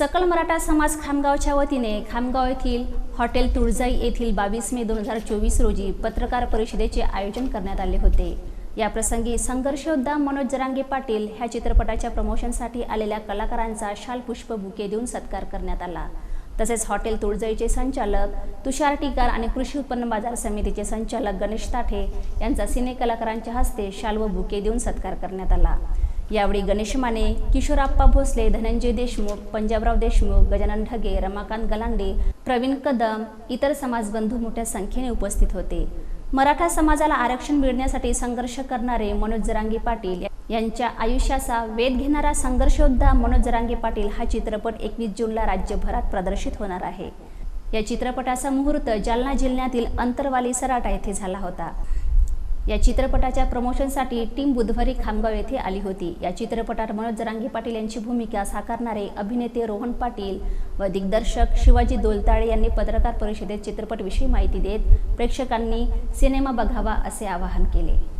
सकल मराठा समाज खामगावच्या वतीने खामगाव येथील हॉटेल तुळजाई येथील बावीस मे दोन हजार चोवीस रोजी पत्रकार परिषदेचे आयोजन करण्यात आले होते. या प्रसंगी मनोज जरांगे पाटील ह्या चित्रपटाच्या प्रमोशनसाठी आलेल्या कलाकारांचा शाल पुष्प बुके देऊन सत्कार करण्यात आला. तसेच हॉटेल तुळजाईचे संचालक तुषार टिकार आणि कृषी उत्पन्न बाजार समितीचे संचालक गणेश ताठे यांचा सिने कलाकारांच्या हस्ते शाल व बुके देऊन सत्कार करण्यात आला. यावेळी गणेश माने किशोरप्पा भोसले धनंजय देशमुख पंजाबराव देशमुख गजानन ढगे रमाकांत गलांडे प्रवीण कदम इतर समाजबंधू मोठ्या संख्येने उपस्थित होते. मराठा समाजाला आरक्षण मिळण्यासाठी संघर्ष करणारे मनोज जरांगे पाटील यांच्या आयुष्याचा वेध घेणारा संघर्षोद्धा मनोज जरांगे पाटील हा चित्रपट एकवीस जूनला राज्यभरात प्रदर्शित होणार आहे. या चित्रपटाचा मुहूर्त जालना जिल्ह्यातील अंतरवाली सराटा येथे झाला होता. या चित्रपटाच्या प्रमोशनसाठी टीम बुधवारी खामगाव येथे आली होती. या चित्रपटात मनोज जरांगी पाटील यांची भूमिका साकारणारे अभिनेते रोहन पाटील व दिग्दर्शक शिवाजी दोलताळे यांनी पत्रकार परिषदेत चित्रपटविषयी माहिती देत प्रेक्षकांनी सिनेमा बघावा असे आवाहन केले.